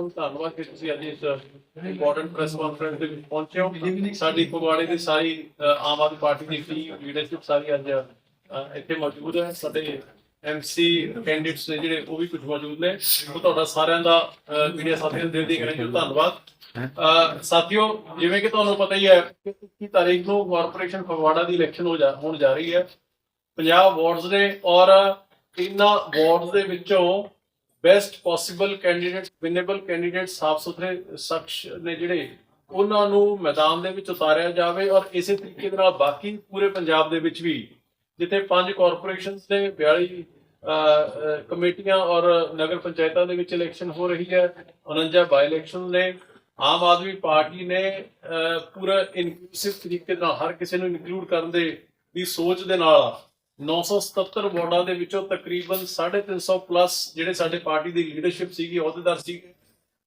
ਬਹੁਤ ਧੰਨਵਾਦ ਕਿ ਤੁਸੀਂ ਅੱਜ ਇਸ ਇੰਪੋਰਟੈਂਟ ਪ੍ਰੈਸ ਕਾਨਫਰੰਸ ਦੇ ਵਿੱਚ ਪਹੁੰਚੇ ਹੋ। ਸਾਡੀ ਫਗਵਾੜੇ ਦੀ ਸਾਰੀ ਆਮ ਆਦਮੀ ਪਾਰਟੀ ਦੀ ਟੀਮ ਲੀਡਰਸ਼ਿਪ ਸਾਰੀ ਅੱਜ ਇੱਥੇ ਮੌਜੂਦ ਹੈ। ਸਾਡੇ ਐਮਸੀ ਕੈਂਡੀਡੇਟਸ ਨੇ ਜਿਹੜੇ, ਉਹ ਵੀ ਕੁਝ ਮੌਜੂਦ ਨੇ। ਉਹ ਤੁਹਾਡਾ ਸਾਰਿਆਂ ਦਾ ਮੀਡੀਆ ਸਾਥੀਆਂ ਦੇ ਦਿਲ ਦੀ ਕਰੇ ਧੰਨਵਾਦ। ਸਾਥੀਓ, ਜਿਵੇਂ ਕਿ ਤੁਹਾਨੂੰ ਪਤਾ ਹੀ ਹੈ ਕਿ 21 ਤਾਰੀਖ ਨੂੰ ਕਾਰਪੋਰੇਸ਼ਨ ਫਗਵਾੜਾ ਦੀ ਇਲੈਕਸ਼ਨ ਹੋ ਜਾ, ਹੋਣ ਜਾ ਰਹੀ ਹੈ। 50 ਵਾਰਡਸ ਨੇ ਔਰ ਇਹਨਾਂ ਵਾਰਡਸ ਦੇ ਵਿੱਚੋਂ best possible candidates winnable candidate ਸਾਫ਼ ਸੁਥਰੇ ਸ਼ਖਸ ਨੇ ਜਿਹੜੇ, ਉਹਨਾਂ ਨੂੰ ਮੈਦਾਨ ਦੇ ਵਿੱਚ ਉਤਾਰਿਆ ਜਾਵੇ ਔਰ ਇਸੇ ਤਰੀਕੇ ਦੇ ਨਾਲ ਬਾਕੀ ਪੂਰੇ ਪੰਜਾਬ ਦੇ ਵਿੱਚ ਵੀ, ਜਿੱਥੇ ਪੰਜ ਕਾਰਪੋਰੇਸ਼ਨਸ ਨੇ 42 ਕਮੇਟੀਆਂ ਔਰ ਨਗਰ ਪੰਚਾਇਤਾਂ ਦੇ ਵਿੱਚ ਇਲੈਕਸ਼ਨ ਹੋ ਰਹੀ ਹੈ 49 ਬਾਈ ਇਲੈਕਸ਼ਨ ਨੇ, ਆਮ ਆਦਮੀ ਪਾਰਟੀ ਨੇ ਪੂਰਾ ਇਨਕਲੂਸਿਵ ਤਰੀਕੇ ਨਾਲ ਹਰ ਕਿਸੇ ਨੂੰ ਇਨਕਲੂਡ ਕਰਨ ਦੇ ਦੀ ਸੋਚ ਦੇ ਨਾਲ 977 ਵਾਰਡਾਂ ਦੇ ਵਿੱਚੋਂ ਤਕਰੀਬਨ 350 ਪਲੱਸ ਜਿਹੜੇ ਸਾਡੇ ਪਾਰਟੀ ਦੀ ਲੀਡਰਸ਼ਿਪ ਸੀਗੀ, ਅਹੁਦੇਦਾਰ ਸੀ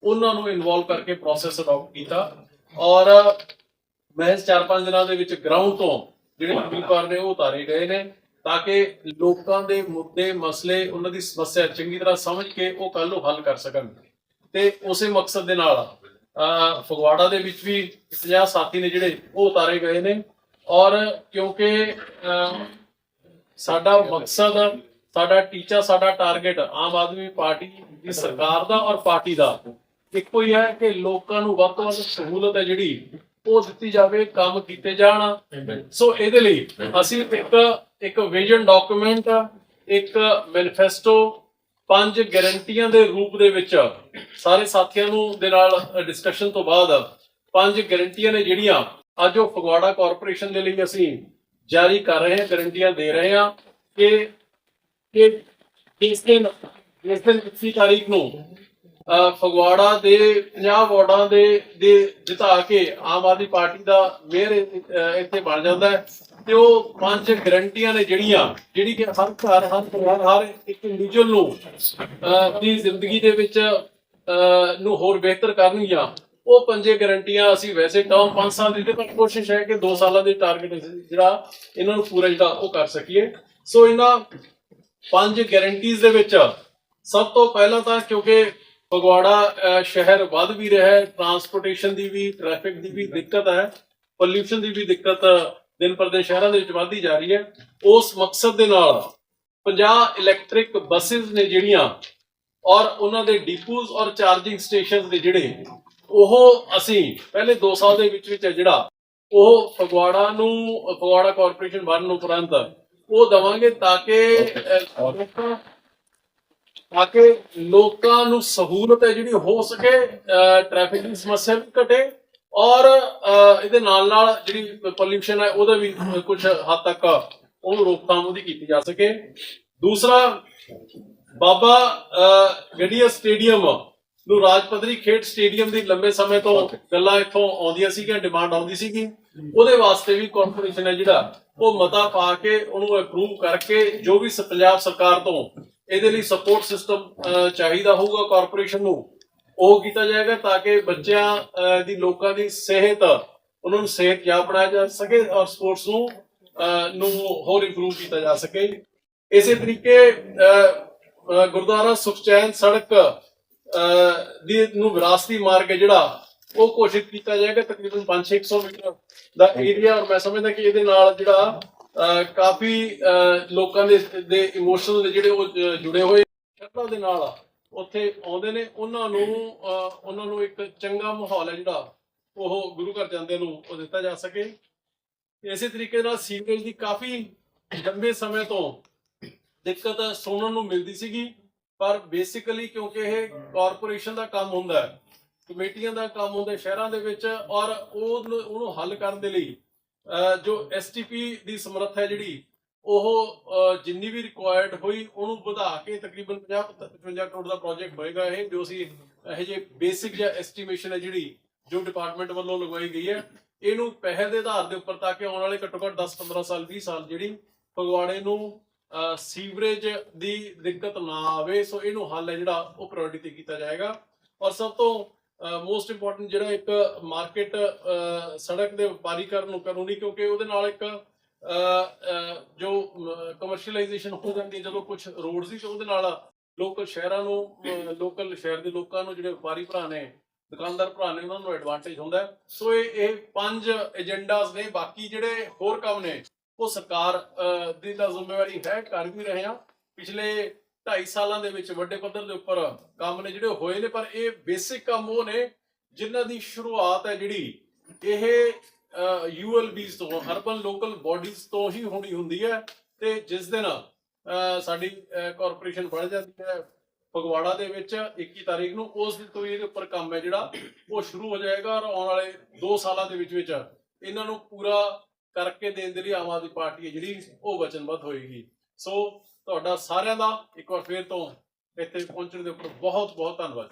ਉਹਨਾਂ ਨੂੰ ਇਨਵੋਲਵ ਕਰਕੇ ਪ੍ਰੋਸੈਸ ਅਡਾਪਟ ਕੀਤਾ। ਔਰ ਮਹਿਜ਼ 4-5 ਦਿਨਾਂ ਦੇ ਵਿੱਚ ਗਰਾਊਂਡ ਤੋਂ ਜਿਹੜੇ ਉਮੀਦਵਾਰ ਨੇ ਉਹ ਉਤਾਰੇ ਗਏ ਨੇ, ਤਾਂ ਕਿ ਲੋਕਾਂ ਦੇ ਮੁੱਦੇ, ਮਸਲੇ, ਉਹਨਾਂ ਦੀ ਸਮੱਸਿਆ ਚੰਗੀ ਤਰ੍ਹਾਂ ਸਮਝ ਕੇ ਉਹ ਕੱਲ ਨੂੰ ਹੱਲ ਕਰ ਸਕਣ। ਤੇ ਉਸੇ ਮਕਸਦ ਦੇ ਨਾਲ ਫਗਵਾੜਾ ਦੇ ਵਿੱਚ ਵੀ 50 ਸਾਥੀ ਨੇ ਜਿਹੜੇ ਉਹ ਉਤਾਰੇ ਗਏ ਨੇ। ਔਰ ਕਿਉਂਕਿ ਸਾਡਾ ਮਕਸਦ, ਸਾਡਾ ਟੀਚਾ ਸਾਡਾ ਟਾਰਗੇਟ ਆਮ ਆਦਮੀ ਪਾਰਟੀ ਦੀ ਸਰਕਾਰ ਦਾ ਔਰ ਪਾਰਟੀ ਦਾ। ਇੱਕੋ ਹੀ ਹੈ ਕਿ ਲੋਕਾਂ ਨੂੰ ਵੱਧ ਤੋਂ ਵੱਧ ਸਹੂਲਤ ਹੈ ਜਿਹੜੀ, ਉਹ ਦਿੱਤੀ ਜਾਵੇ, ਕੰਮ ਕੀਤੇ ਜਾਣ। ਸੋ ਇਹਦੇ ਲਈ ਅਸੀਂ ਇੱਕ ਇੱਕ ਵਿਜ਼ਨ ਡਾਕੂਮੈਂਟ ਇੱਕ ਮੈਨੀਫੈਸਟੋ ਪੰਜ ਗਾਰੰਟੀਆਂ ਦੇ ਰੂਪ ਦੇ ਵਿੱਚ ਸਾਰੇ ਸਾਥੀਆਂ ਨੂੰ ਦੇ ਨਾਲ ਡਿਸਕਸ਼ਨ ਤੋਂ ਬਾਅਦ ਪੰਜ ਗਾਰੰਟੀਆਂ ਨੇ ਜਿਹੜੀਆਂ ਅੱਜ ਉਹ ਫਗਵਾੜਾ ਕਾਰਪੋਰੇਸ਼ਨ ਦੇ ਲਈ ਅਸੀਂ ਜਾਰੀ ਕਰ ਰਹੇ ਹਾਂ ਗਾਰੰਟੀਆਂ ਦੇ ਰਹੇ ਹਾਂ ਕਿ ਕਿ ਇਸ ਦਿਨ ਇਸ ਦਿਨ 21 ਤਾਰੀਖ ਨੂੰ ਫਗਵਾੜਾ ਦੇ 50 ਵਾਰਡਾਂ ਦੇ ਦੇ ਜਿਤਾ ਕੇ ਆਮ ਆਦਮੀ ਪਾਰਟੀ ਦਾ ਮੇਅਰ ਇੱਥੇ ਬਣ ਜਾਂਦਾ ਹੈ ਤੇ ਉਹ ਪੰਜ ਗਰੰਟੀਆਂ ਨੇ ਜਿਹੜੀਆਂ ਜਿਹੜੀ ਕਿ ਹਰ ਘਰ ਹਰ ਪਰਿਵਾਰ ਹਰ ਇੱਕ ਇੰਡੀਵਿਜੂਅਲ ਨੂੰ ਆਪਣੀ ਜ਼ਿੰਦਗੀ ਦੇ ਵਿੱਚ ਅਹ, ਨੂੰ ਹੋਰ ਬਿਹਤਰ ਕਰਨਗੀਆਂ। ਉਹ ਪੰਜੇ ਗਰੰਟੀਆਂ ਅਸੀਂ ਵੈਸੇ ਟਰਮ 5 ਸਾਲ ਦੀ ਤੇ ਪਰ ਕੋਸ਼ਿਸ਼ ਹੈ ਕਿ 2 ਸਾਲਾਂ ਦੀ ਟਾਰਗੇਟ ਜਿਹੜਾ ਇਹਨਾਂ ਨੂੰ ਪੂਰਾ ਜਿਹੜਾ ਉਹ ਕਰ ਸਕੀਏ। ਸੋ ਇਹਨਾਂ ਪੰਜ ਗਾਰੰਟੀਜ਼ ਦੇ ਵਿੱਚ ਸਭ ਤੋਂ ਪਹਿਲਾਂ ਤਾਂ ਕਿਉਂਕਿ ਫਗਵਾੜਾ ਸ਼ਹਿਰ ਵੱਧ ਵੀ ਰਿਹਾ ਹੈ ਟਰਾਂਸਪੋਰਟੇਸ਼ਨ ਦੀ ਵੀ ਟ੍ਰੈਫਿਕ ਦੀ ਵੀ ਦਿੱਕਤ ਹੈ ਪੋਲਿਊਸ਼ਨ ਦੀ ਵੀ ਦਿੱਕਤ ਦਿਨ ਪਰ ਦਿਨ ਸ਼ਹਿਰਾਂ ਦੇ ਵਿੱਚ ਵੱਧਦੀ ਜਾ ਰਹੀ ਹੈ। ਉਸ ਮਕਸਦ ਦੇ ਨਾਲ 50 ਇਲੈਕਟ੍ਰਿਕ ਬੱਸਸ ਨੇ ਜਿਹੜੀਆਂ ਔਰ ਉਹਨਾਂ ਦੇ ਡਿਪੂਸ ਔਰ ਚਾਰਜਿੰਗ ਸਟੇਸ਼ਨਸ ਨੇ ਜਿਹੜੇ ਉਹ ਅਸੀਂ ਪਹਿਲੇ 2 ਸਾਲ ਦੇ ਵਿੱਚ ਵਿੱਚ ਜਿਹੜਾ ਉਹ ਫਗਵਾੜਾ ਨੂੰ ਫਗਵਾੜਾ ਕਾਰਪੋਰੇਸ਼ਨ ਬਣਨ ਉਪਰੰਤ ਉਹ ਦਵਾਂਗੇ ਤਾਂ ਕਿ ਤਾਂ ਕਿ ਲੋਕਾਂ ਨੂੰ ਸਹੂਲਤ ਹੈ ਜਿਹੜੀ ਹੋ ਸਕੇ ਟ੍ਰੈਫਿਕ ਦੀ ਸਮੱਸਿਆ ਵੀ ਘਟੇ ਔਰ ਇਹਦੇ ਨਾਲ ਨਾਲ ਜਿਹੜੀ ਪੋਲਿਊਸ਼ਨ ਹੈ ਉਹਦਾ ਵੀ ਕੁਝ ਹੱਦ ਤੱਕ ਉਹਨੂੰ ਰੋਕਥਾਮ ਉਹਦੀ ਕੀਤੀ ਜਾ ਸਕੇ। ਦੂਸਰਾ ਬਾਬਾ ਗੜੀਆ ਸਟੇਡੀਅਮ ਨੂੰ ਰਾਜ ਪੱਧਰੀ ਖੇਡ ਸਟੇਡੀਅਮ ਦੀ ਲੰਬੇ ਸਮੇਂ ਤੋਂ ਗੱਲਾਂ ਇੱਥੋਂ ਆਉਂਦੀਆਂ ਸੀਗੀਆਂ ਡਿਮਾਂਡ ਆਉਂਦੀ ਸੀਗੀ। ਉਹਦੇ ਵਾਸਤੇ ਵੀ ਕਾਰਪੋਰੇਸ਼ਨ ਹੈ ਜਿਹੜਾ ਉਹ ਮਤਾ ਪਾ ਕੇ ਉਹਨੂੰ ਅਪਰੂਵ ਕਰਕੇ ਜੋ ਵੀ ਸ- ਪੰਜਾਬ ਸਰਕਾਰ ਤੋਂ ਇਹਦੇ ਲਈ ਸਪੋਰਟ ਸਿਸਟਮ ਚਾਹੀਦਾ ਹੋਊਗਾ ਕਾਰਪੋਰੇਸ਼ਨ ਨੂੰ ਉਹ ਕੀਤਾ ਜਾਏਗਾ ਤਾਂ ਕਿ ਬੱਚਿਆਂ ਦੀ ਲੋਕਾਂ ਦੀ ਸਿਹਤ ਉਹਨਾਂ ਨੂੰ ਸਿਹਤਯਾਬ ਬਣਾਇਆ ਜਾ ਸਕੇ ਔਰ ਸਪੋਰਟਸ ਨੂੰ ਨੂੰ ਹੋਰ ਇੰਪਰੂਵ ਕੀਤਾ ਜਾ ਸਕੇ। ਇਸੇ ਤਰੀਕੇ ਗੁਰਦੁਆਰਾ ਸੁਖਚੈਨ ਸੜਕ ਦੀ ਨੂੰ ਵਿਰਾਸਤੀ ਮਾਰਗ ਹੈ ਜਿਹੜਾ ਉਹ ਘੋਸ਼ਿਤ ਕੀਤਾ ਜਾਏਗਾ ਤਕਰੀਬਨ 5-600 ਮੀਟਰ ਦਾ ਏਰੀਆ ਔਰ ਮੈਂ ਸਮਝਦਾ ਕਿ ਇਹਦੇ ਨਾਲ ਜਿਹੜਾ ਕਾਫੀ ਲੋਕਾਂ ਦੇ ਦੇ ਇਮੋਸ਼ਨਲ ਜਿਹੜੇ ਉਹ ਜੁੜੇ ਹੋਏ। ਸ਼ਰਧਾ ਦੇ ਨਾਲ ਉੱਥੇ ਆਉਂਦੇ ਨੇ। ਉਹਨਾਂ ਨੂੰ ਉਹਨਾਂ ਨੂੰ ਇੱਕ ਚੰਗਾ ਮਾਹੌਲ ਹੈ ਜਿਹੜਾ ਉਹ ਗੁਰੂ ਘਰ ਜਾਂਦੇ ਨੂੰ ਉਹ ਦਿੱਤਾ ਜਾ ਸਕੇ। ਇਸੇ ਤਰੀਕੇ ਨਾਲ ਸੀਵਰੇਜ ਦੀ ਕਾਫੀ ਲੰਬੇ ਸਮੇਂ ਤੋਂ ਦਿੱਕਤ ਸੁਣਨ ਨੂੰ ਮਿਲਦੀ ਸੀਗੀ। ਪਰ ਬੇਸਿਕਲੀ ਕਿਉਂਕਿ ਇਹ ਕਾਰਪੋਰੇਸ਼ਨ ਦਾ ਕੰਮ ਹੁੰਦਾ ਹੈ ਕਮੇਟੀਆਂ ਦਾ ਕੰਮ ਹੁੰਦਾ ਸ਼ਹਿਰਾਂ ਦੇ ਵਿੱਚ ਔਰ ਉਹਨੂੰ ਉਹਨੂੰ ਹੱਲ ਕਰਨ ਦੇ ਲਈ ਜੋ ਐਸਟੀਪੀ ਦੀ ਸਮਰੱਥ ਹੈ ਜਿਹੜੀ ਉਹ ਜਿੰਨੀ ਵੀ ਰਿਕੁਆਇਰਡ ਹੋਈ ਉਹਨੂੰ ਵਧਾ ਕੇ ਤਕਰੀਬਨ 50 55 ਕਰੋੜ ਦਾ ਪ੍ਰੋਜੈਕਟ ਹੋਏਗਾ ਇਹ ਜੋ ਅਸੀਂ ਇਹ ਜੇ ਬੇਸਿਕ ਜਾਂ ਐਸਟੀਮੇਸ਼ਨ ਹੈ ਜਿਹੜੀ ਜੋ ਡਿਪਾਰਟਮੈਂਟ ਵੱਲੋਂ ਲਗਵਾਈ ਗਈ ਹੈ ਇਹਨੂੰ ਪਹਿਲ ਦੇ ਆਧਾਰ ਦੇ ਉੱਪਰ ਤਾਂ ਕਿ ਆਉਣ ਵਾਲੇ ਘੱਟੋ ਘੱਟ 10 15 ਸਾਲ 20 ਸਾਲ ਜਿਹੜੀ ਫਗਵਾੜੇ ਨੂੰ ਸੀਵਰੇਜ ਦੀ ਦਿੱਕਤ ਨਾ ਆਵੇ, ਸੋ ਇਹਨੂੰ ਹੱਲ ਹੈ ਜਿਹੜਾ ਉਹ ਪ੍ਰਾਇੋਰਟੀ ਤੇ ਕੀਤਾ ਜਾਏਗਾ। ਔਰ ਸਭ ਤੋਂ ਮੋਸਟ ਇੰਪੋਰਟੈਂਟ ਜਿਹੜਾ ਇੱਕ ਮਾਰਕੀਟ ਸੜਕ ਦੇ ਵਪਾਰੀਕਰਨ ਨੂੰ ਕਾਨੂੰਨੀ, ਕਿਉਂਕਿ ਉਹਦੇ ਨਾਲ ਇੱਕ ਜੋ ਕਮਰਸ਼ੀਅਲਾਈਜੇਸ਼ਨ ਹੋ ਜਾਂਦੀ ਹੈ, ਜਦੋਂ ਕੁਝ ਰੋਡ ਸੀ ਉਹਦੇ ਨਾਲ ਲੋਕਲ ਸ਼ਹਿਰਾਂ ਨੂੰ ਲੋਕਲ ਸ਼ਹਿਰ ਦੇ ਲੋਕਾਂ ਨੂੰ, ਜਿਹੜੇ ਵਪਾਰੀ ਭਰਾ ਨੇ, ਦੁਕਾਨਦਾਰ ਭਰਾ ਨੇ, ਉਹਨਾਂ ਨੂੰ ਐਡਵਾਂਟੇਜ ਹੁੰਦਾ ਸੋ ਇਹ ਇਹ ਪੰਜ ਏਜੰਡਾਸ ਨੇ, ਬਾਕੀ ਜਿਹੜੇ ਹੋਰ ਕੰਮ ਨੇ ਉਹ ਸਰਕਾਰ ਦੀ ਤਾਂ ਜ਼ਿੰਮੇਵਾਰੀ ਹੈ ਕਰ ਵੀ ਰਹੇ ਆ ਪਿਛਲੇ 2.5 ਸਾਲਾਂ ਦੇ ਵਿੱਚ ਵੱਡੇ ਪੱਧਰ ਦੇ ਉੱਪਰ ਕੰਮ ਨੇ ਜਿਹੜੇ ਹੋਏ ਨੇ ਪਰ ਇਹ ਬੇਸਿਕ ਕੰਮ ਉਹ ਨੇ ਜਿਨ੍ਹਾਂ ਦੀ ਸ਼ੁਰੂਆਤ ਹੈ ਜਿਹੜੀ ਇਹ ਯੂਐਲਬੀਸ ਤੋਂ ਅਰਬਨ ਲੋਕਲ ਬਾਡੀਜ਼ ਤੋਂ ਹੀ ਹੋਣੀ ਹੁੰਦੀ ਹੈ ਤੇ ਜਿਸ ਦਿਨ ਅਹ, ਸਾਡੀ ਕਾਰਪੋਰੇਸ਼ਨ ਬਣ ਜਾਂਦੀ ਹੈ ਫਗਵਾੜਾ ਦੇ ਵਿੱਚ 21 ਤਾਰੀਖ ਨੂੰ ਉਸ ਦਿਨ ਤੋਂ ਇਹਦੇ ਉੱਪਰ ਕੰਮ ਹੈ ਜਿਹੜਾ ਉਹ ਸ਼ੁਰੂ ਹੋ ਜਾਏਗਾ ਔਰ ਆਉਣ ਵਾਲੇ 2 ਸਾਲਾਂ ਦੇ ਵਿੱਚ ਵਿੱਚ ਇਹਨਾਂ ਨੂੰ ਪੂਰਾ ਕਰਕੇ ਦੇਣ ਦੇ ਲਈ ਆਮ ਆਦਮੀ ਪਾਰਟੀ ਹੈ ਜਿਹੜੀ ਉਹ ਵਚਨਬੱਧ ਹੋਏਗੀ। ਸੋ ਤੁਹਾਡਾ ਸਾਰਿਆਂ ਦਾ ਇੱਕ ਵਾਰ ਫੇਰ ਤੋਂ ਇੱਥੇ ਪਹੁੰਚਣ ਦੇ ਉੱਪਰ ਬਹੁਤ ਬਹੁਤ ਧੰਨਵਾਦ।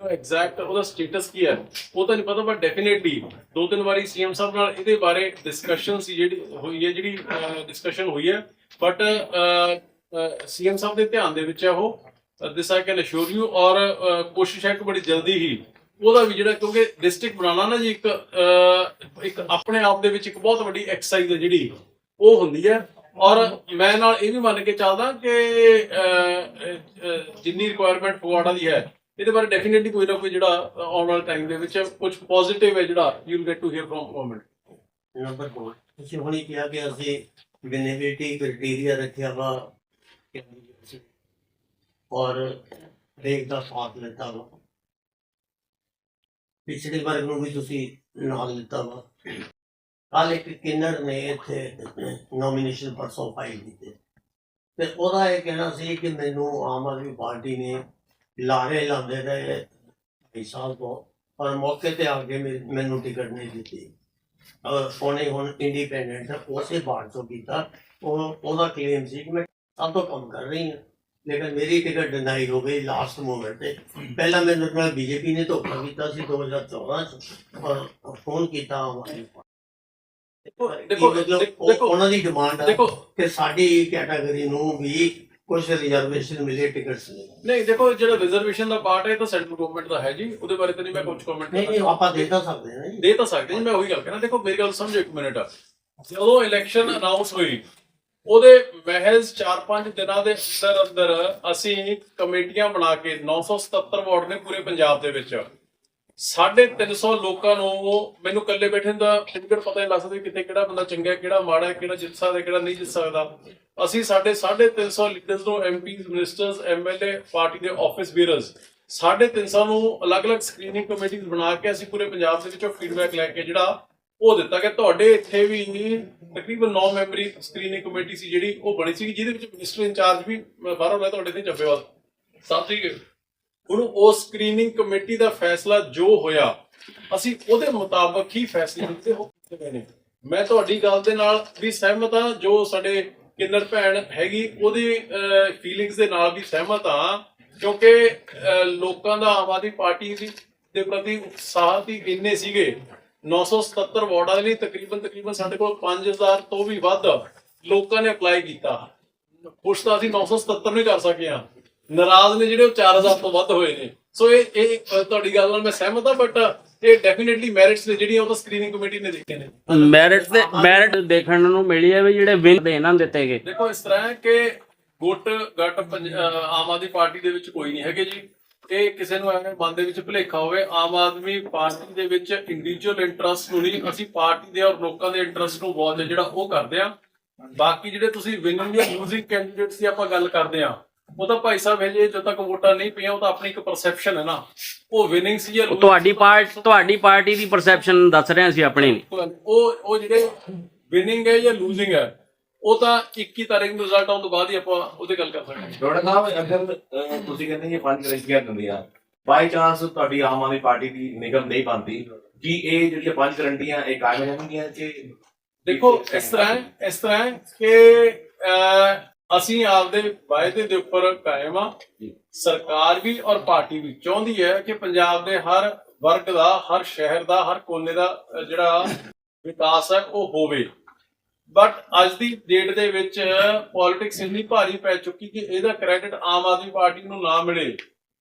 ਐਗਜ਼ੈਕਟ ਉਹਦਾ ਸਟੇਟਸ ਕੀ ਹੈ, ਉਹ ਤਾਂ ਨਹੀਂ ਪਤਾ ਪਰ ਡੈਫੀਨੇਟਲੀ ਦੋ ਤਿੰਨ ਵਾਰੀ ਸੀਐਮ ਸਾਹਿਬ ਨਾਲ ਇਹਦੇ ਬਾਰੇ ਡਿਸਕਸ਼ਨ ਸੀ ਜਿਹੜੀ ਹੋਈ ਹੈ, ਜਿਹੜੀ ਡਿਸਕਸ਼ਨ ਹੋਈ ਹੈ। ਬਟ ਸੀਐਮ ਸਾਹਿਬ ਦੇ ਧਿਆਨ ਦੇ ਵਿੱਚ ਹੈ ਉਹ। This I can assure you ਔਰ ਕੋਸ਼ਿਸ਼ ਹੈ ਕਿ ਬੜੀ ਜਲਦੀ ਹੀ ਉਹਦਾ ਵੀ ਜਿਹੜਾ ਕਿਉਂਕਿ ਡਿਸਟ੍ਰਿਕਟ ਬਣਾਉਣਾ ਨਾ ਜੀ ਇੱਕ ਅਹ, ਇੱਕ ਆਪਣੇ ਆਪ ਦੇ ਵਿੱਚ ਇੱਕ ਬਹੁਤ ਵੱਡੀ ਐਕਸਰਸਾਈਜ਼ ਹੈ ਜਿਹੜੀ ਉਹ ਹੁੰਦੀ ਹੈ। ਔਰ ਮੈਂ ਨਾਲ ਇਹ ਵੀ ਮੰਨ ਕੇ ਚੱਲਦਾ ਕਿ ਅਹ, ਅਹ, ਜਿੰਨੀ ਰਿਕੁਆਇਰਮੈਂਟ ਫਗਵਾੜਾ ਦੀ ਹੈ ਇਹਦੇ ਬਾਰੇ ਡੈਫੀਨਿਟਲੀ ਕੋਈ ਨਾ ਕੋਈ ਜਿਹੜਾ ਆਉਣ ਵਾਲੇ ਟਾਈਮ ਦੇ ਵਿੱਚ ਕੁਝ ਪੋਜ਼ਿਟਿਵ ਹੈ ਜਿਹੜਾ you will get to hear from government number 4 ਤੁਸੀਂ ਹੁਣੀ ਕਿਹਾ ਕਿ ਅਸੀਂ ਵਿਨੇਬਿਲਿਟੀ ਕ੍ਰਾਈਟੇਰੀਆ ਰੱਖਿਆ ਵਾ ਔਰ ਰੇਕ ਦਾ ਸਾਥ ਲੈਤਾ ਵਾ। ਪਿਛਲੇ ਵਰਗ ਨੂੰ ਵੀ ਤੁਸੀਂ ਨਾਲ ਦਿੱਤਾ ਵਾ। ਕੱਲ ਇੱਕ ਕਿੰਨਰ ਨੇ ਇੱਥੇ ਨੋਮੀਨੇਸ਼ਨ ਪਰਸੋਂ ਫਾਈਲ ਕੀਤੇ। ਤੇ ਉਹਦਾ ਇਹ ਕਹਿਣਾ ਸੀ ਕਿ ਮੈਨੂੰ ਆਮ ਆਦਮੀ ਪਾਰਟੀ ਨੇ ਲਾਰੇ ਲਾਉਂਦੇ ਰਹੇ ਢਾਈ ਸਾਲ ਤੋਂ, ਪਰ ਮੌਕੇ ਤੇ ਆ ਕੇ ਮੈਨੂੰ ਟਿਕਟ ਨਹੀਂ ਦਿੱਤੀ। ਉਹਨੇ ਹੁਣ ਇੰਡੀਪੈਂਡੈਂਟ ਉਸੇ ਬਾੜ ਤੋਂ ਕੀਤਾ। ਉਹ, ਉਹਦਾ ਕਲੇਮ ਸੀ ਕਿ ਮੈਂ ਸਭ ਤੋਂ ਕੰਮ ਕਰ ਰਹੀ ਹਾਂ। ਲੇਕਿਨ ਮੇਰੀ ਟਿਕਟ ਡਿਨਾਈ ਹੋ ਗਈ ਲਾਸਟ ਮੂਮੈਂਟ ਤੇ। ਪਹਿਲਾਂ ਮੈਨੂੰ ਨਾਲ ਬੀਜੇਪੀ ਨੇ ਧੋਖਾ ਕੀਤਾ ਸੀ 2014 ਚ। ਫੋਨ ਕੀਤਾ ਹਮਾਰੇ ਦੇਖੋ ਦੇਖੋ ਦੇਖੋ ਉਹਨਾਂ ਦੀ ਡਿਮਾਂਡ ਹੈ ਕਿ ਸਾਡੀ ਕੈਟਾਗਰੀ ਨੂੰ ਵੀ ਕੁਝ ਰਿਜ਼ਰਵੇਸ਼ਨ ਮਿਲੇ ਟਿਕਟਸ ਨਹੀਂ ਨਹੀਂ ਦੇਖੋ ਜਿਹੜਾ ਰਿਜ਼ਰਵੇਸ਼ਨ ਦਾ ਪਾਰਟ ਹੈ ਤਾਂ ਸੈਂਟਰਲ ਗਵਰਨਮੈਂਟ ਦਾ ਹੈ ਜੀ। ਉਹਦੇ ਬਾਰੇ ਤਾਂ ਨਹੀਂ ਮੈਂ ਕੁਝ ਕਮੈਂਟ ਨਹੀਂ ਨਹੀਂ ਆਪਾਂ ਦੇ ਤਾਂ ਸਕਦੇ ਹਾਂ ਜੀ। ਦੇ ਤਾਂ ਸਕਦੇ ਜੀ ਮੈਂ ਉਹੀ ਗੱਲ ਕਹਿਣਾ। ਦੇਖੋ ਮੇਰੀ ਗੱਲ ਸਮਝੋ ਇੱਕ ਮਿੰਟ। ਜਦੋਂ ਇਲੈਕਸ਼ਨ ਅਨਾਉਂਸ ਹੋਈ ਉਹਦੇ ਮਹਿਜ਼ 4-5 ਦਿਨਾਂ ਦੇ ਅੰਦਰ ਅੰਦਰ ਅਸੀਂ ਕਮੇਟੀਆਂ ਬਣਾ ਕੇ 977 ਵਾਰਡ ਨੇ ਪੂਰੇ ਪੰਜਾਬ ਦੇ ਵਿੱਚ। 350 ਲੋਕਾਂ ਨੂੰ ਮੈਨੂੰ ਇਕੱਲੇ ਬੈਠੇ ਦਾ ਫਿਗਰ ਪਤਾ ਨਹੀਂ ਲੱਗ ਸਕਦਾ ਵੀ ਕਿਹੜਾ ਬੰਦਾ ਚੰਗਾ ਕਿਹੜਾ ਮਾੜਾ ਕਿਹੜਾ ਜਿੱਤ ਸਕਦਾ, ਕਿਹੜਾ ਨਹੀਂ ਜਿੱਤ ਸਕਦਾ। ਅਸੀਂ ਸਾਡੇ 350 ਲੀਡਰਸ ਨੂੰ ਐਮਪੀਜ਼ ਮਿਨਿਸਟਰਸ ਐਮਐਲਏ ਪਾਰਟੀ ਦੇ ਆਫਿਸ ਬੀਅਰਸ 350 ਨੂੰ ਅਲੱਗ-ਅਲੱਗ ਸਕਰੀਨਿੰਗ ਕਮੇਟੀਆਂ ਬਣਾ ਕੇ ਅਸੀਂ ਪੂਰੇ ਪੰਜਾਬ ਦੇ ਵਿੱਚੋਂ ਫੀਡਬੈਕ ਲੈ ਕੇ ਜਿਹੜਾ ਉਹ ਦਿੱਤਾ ਕਿ ਤੁਹਾਡੇ ਇੱਥੇ ਵੀ ਤਕਰੀਬਨ 9 ਮੈਂਬਰੀ ਸਕਰੀਨਿੰਗ ਕਮੇਟੀ ਸੀ ਜਿਹੜੀ ਉਹ ਬਣੀ ਸੀ ਜਿਹਦੇ ਵਿੱਚ ਮਿਨਿਸਟਰ ਇੰਚਾਰਜ ਵੀ ਬਾਹਰੋਂ ਲੈ ਤੁਹਾਡੇ ਤੇ ਚੱਬੇਵਾਲ ਸਾਹਿਬ ਸੀ ਹੁਣ ਉਸ ਸਕਰੀਨਿੰਗ ਕਮੇਟੀ ਦਾ ਫੈਸਲਾ ਜੋ ਹੋਇਆ, ਅਸੀਂ ਉਹਦੇ ਮੁਤਾਬਕ ਹੀ ਫੈਸਲੇ ਕੀਤੇ ਉਹ ਗਏ ਨੇ। ਮੈਂ ਤੁਹਾਡੀ ਗੱਲ ਦੇ ਨਾਲ ਵੀ ਸਹਿਮਤ ਹਾਂ, ਜੋ ਸਾਡੇ ਕਿੰਨਰ ਭੈਣ ਹੈਗੀ, ਉਹਦੀ ਫੀਲਿੰਗਸ ਦੇ ਨਾਲ ਵੀ ਸਹਿਮਤ ਹਾਂ, ਕਿਉਂਕਿ ਲੋਕਾਂ ਦਾ ਆਮ ਆਦਮੀ ਪਾਰਟੀ ਦੀ ਦੇ ਪ੍ਰਤੀ ਉਤਸ਼ਾਹ ਦੀ ਇੰਨੇ ਸੀਗੇ 977 ਵਾਰਡਾਂ ਦੇ ਲਈ ਤਕਰੀਬਨ ਤਕਰੀਬਨ ਸਾਡੇ ਕੋਲ 5000 ਤੋਂ ਵੀ ਵੱਧ ਲੋਕਾਂ ਨੇ ਅਪਲਾਈ ਕੀਤਾ। ਖੁਸ਼ ਤਾਂ ਅਸੀਂ 977 ਨਹੀਂ ਕਰ ਸਕੇ ਹਾਂ। ਨਾਰਾਜ਼ ਨੇ ਜਿਹੜੇ ਉਹ 4000 ਤੋਂ ਵੱਧ ਹੋਏ ਨੇ। ਸੋ ਇਹ ਇਹ ਤੁਹਾਡੀ ਗੱਲ ਨਾਲ ਮੈਂ ਸਹਿਮਤ ਹਾਂ ਬਟ ਇਹ ਡੈਫੀਨਿਟਲੀ ਮੈਰਿਟਸ ਨੇ ਜਿਹੜੀਆਂ ਉਹ ਤਾਂ ਸਕਰੀਨਿੰਗ ਕਮੇਟੀ ਨੇ ਦੇਖੇ ਨੇ। ਮੈਰਿਟ ਦੇ ਮੈਰਿਟ ਦੇਖਣ ਨੂੰ ਮਿਲੀ ਹੈ ਵੀ ਜਿਹੜੇ ਵਿਨ ਦੇ ਇਹਨਾਂ ਦਿੱਤੇ ਗਏ। ਦੇਖੋ ਇਸ ਤਰ੍ਹਾਂ ਹੈ ਕਿ ਗੁੱਟ ਗੱਟ ਆਮ ਆਦਮੀ ਪਾਰਟੀ ਦੇ ਵਿੱਚ ਕੋਈ ਨਹੀਂ ਹੈਗੇ ਜੀ। ਇਹ ਕਿਸੇ ਨੂੰ ਐਵੇਂ ਮਨ ਦੇ ਵਿੱਚ ਭੁਲੇਖਾ ਹੋਵੇ ਆਮ ਆਦਮੀ ਪਾਰਟੀ ਦੇ ਵਿੱਚ ਇੰਡੀਵਿਜੂਅਲ ਇੰਟਰਸਟ ਨੂੰ ਨਹੀਂ ਅਸੀਂ ਪਾਰਟੀ ਦੇ ਔਰ ਲੋਕਾਂ ਦੇ ਇੰਟਰਸਟ ਨੂੰ ਬਹੁਤ ਜਿਹੜਾ ਉਹ ਕਰਦੇ ਆ। ਬਾਕੀ ਜਿਹੜੇ ਤੁਸੀਂ ਵਿਨਿੰਗ ਜਾਂ ਲੂਜ਼ਿੰਗ ਕੈਂਡੀਡੇਟਸ ਦੀ ਆਪਾਂ ਗੱਲ ਕਰਦੇ ਆ ਉਹ ਤਾਂ ਭਾਈ ਸਾਹਿਬ ਹਜੇ ਜਦੋਂ ਤੱਕ ਵੋਟਾਂ ਨਹੀਂ ਪਈਆਂ ਉਹ ਤਾਂ ਆਪਣੀ ਇੱਕ ਪਰਸੈਪਸ਼ਨ ਹੈ ਨਾ। ਉਹ ਵਿਨਿੰਗ ਸੀ ਜਾਂ ਤੁਹਾਡੀ ਪਾਰਟੀ ਤੁਹਾਡੀ ਪਾਰਟੀ ਦੀ ਪਰਸੈਪਸ਼ਨ ਦੱਸ ਰਹੇ ਸੀ ਆਪਣੀ। ਉਹ ਉਹ ਜਿਹੜੇ ਵਿਨਿੰਗ ਹੈ ਜਾਂ ਲੂਜ਼ਿੰਗ ਹੈ ਉਹ ਤਾਂ 21 ਤਾਰੀਖ ਨੂੰ ਰਿਜ਼ਲਟ ਆਉਣ ਤੋਂ ਬਾਅਦ ਹੀ ਆਪਾਂ ਉਹਦੇ ਗੱਲ ਕਰ ਸਕਦੇ ਹਾਂ। ਡਾਕਟਰ ਸਾਹਿਬ ਅਗਰ ਅਹ, ਤੁਸੀਂ ਕਹਿੰਦੇ ਇਹ ਪੰਜ ਗਰੰਟੀਆਂ ਦਿੰਦੀਆਂ ਬਾਈ ਚਾਂਸ ਤੁਹਾਡੀ ਆਮ ਆਦਮੀ ਪਾਰਟੀ ਦੀ ਨਿਗਮ ਨਹੀਂ ਬਣਦੀ ਕੀ ਇਹ ਜਿਹੜੀਆਂ ਪੰਜ ਗਰੰਟੀਆਂ ਇਹ ਕਾਇਮ ਰਹਿਣਗੀਆਂ ਕਿ ਦੇਖੋ ਇਸ ਤਰ੍ਹਾਂ ਹੈ ਇਸ ਤਰ੍ਹਾਂ ਹੈ ਕਿ ਅਹ, ਅਸੀਂ ਆਪਦੇ ਵਾਅਦੇ ਦੇ ਉੱਪਰ ਕਾਇਮ ਆ। ਸਰਕਾਰ ਵੀ ਔਰ ਪਾਰਟੀ ਵੀ ਚਾਹੁੰਦੀ ਹੈ ਕਿ ਪੰਜਾਬ ਦੇ ਹਰ ਵਰਗ ਦਾ ਹਰ ਸ਼ਹਿਰ ਦਾ ਹਰ ਕੋਨੇ ਦਾ ਅਹ, ਜਿਹੜਾ ਵਿਕਾਸ ਹੈ ਉਹ ਹੋਵੇ। ਬਟ ਅੱਜ ਦੀ ਡੇਟ ਦੇ ਵਿੱਚ ਪੋਲਿਟਿਕਸ ਇੰਨੀ ਭਾਰੀ ਪੈ ਚੁੱਕੀ ਕਿ ਇਹਦਾ ਕ੍ਰੈਡਿਟ ਆਮ ਆਦਮੀ ਪਾਰਟੀ ਨੂੰ ਨਾ ਮਿਲੇ।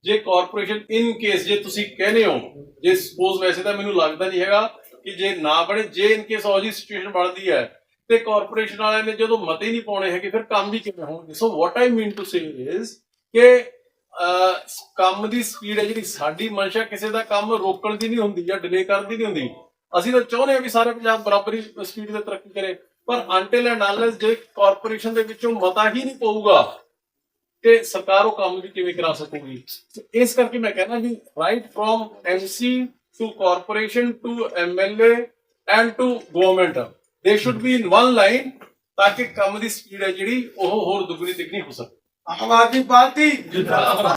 ਜੇ ਕਾਰਪੋਰੇਸ਼ਨ ਇਨ ਕੇਸ ਜੇ ਤੁਸੀਂ ਕਹਿੰਦੇ ਹੋ, ਜੇ ਸਪੋਜ਼ ਵੈਸੇ ਤਾਂ ਮੈਨੂੰ ਲੱਗਦਾ ਨਹੀਂ ਹੈਗਾ ਕਿ ਜੇ ਨਾ ਬਣੇ, ਜੇ ਇਨ ਕੇਸ ਉਹ ਜੀ ਸਿਚੁਏਸ਼ਨ ਬਣਦੀ ਹੈ, ਤੇ ਕਾਰਪੋਰੇਸ਼ਨ ਵਾਲਿਆਂ ਨੇ ਜਦੋਂ ਮਤੇ ਨਹੀਂ ਪਾਉਣੇ ਹੈਗੇ, ਫਿਰ ਕੰਮ ਵੀ ਕਿਵੇਂ ਹੋਣਗੇ? So what I mean to say is ਕਿ ਕੰਮ ਦੀ ਸਪੀਡ ਹੈ ਜਿਹੜੀ ਸਾਡੀ ਮਨਸ਼ਾ ਕਿਸੇ ਦਾ ਕੰਮ ਰੋਕਣ ਦੀ ਨਹੀਂ ਹੁੰਦੀ ਜਾਂ ਡਿਲੇ ਕਰਨ ਦੀ ਨਹੀਂ ਹੁੰਦੀ। ਅਸੀਂ ਤਾਂ ਚਾਹੁੰਦੇ ਹਾਂ ਵੀ ਸਾਰੇ ਪੰਜਾਬ ਬਰਾਬਰੀ ਸਪੀਡ ਤੇ ਤਰੱਕੀ ਕਰੇ। ਪਰ ਅੰਟਿਲ ਐਂਡ ਅਨਲੈਸ ਜੇ ਕਾਰਪੋਰੇਸ਼ਨ ਦੇ ਵਿੱਚੋਂ ਮਤਾ ਹੀ ਨਹੀਂ ਪਊਗਾ ਤੇ ਸਰਕਾਰ ਉਹ ਕੰਮ ਵੀ ਕਿਵੇਂ ਕਰਾ ਸਕੂਗੀ। ਇਸ ਕਰਕੇ ਮੈਂ ਕਹਿੰਦਾ ਵੀ right from MC to corporation to MLA and to government they should be in one line ਤਾਂ ਕਿ ਕੰਮ ਦੀ ਸਪੀਡ ਹੈ ਜਿਹੜੀ ਉਹ ਹੋਰ ਦੁੱਗਣੀ ਤਿੱਗਣੀ ਹੋ ਸਕੇ। ਆਮ ਆਦਮੀ ਪਾਰਟੀ ਜਿੰਦਾਬਾਦ।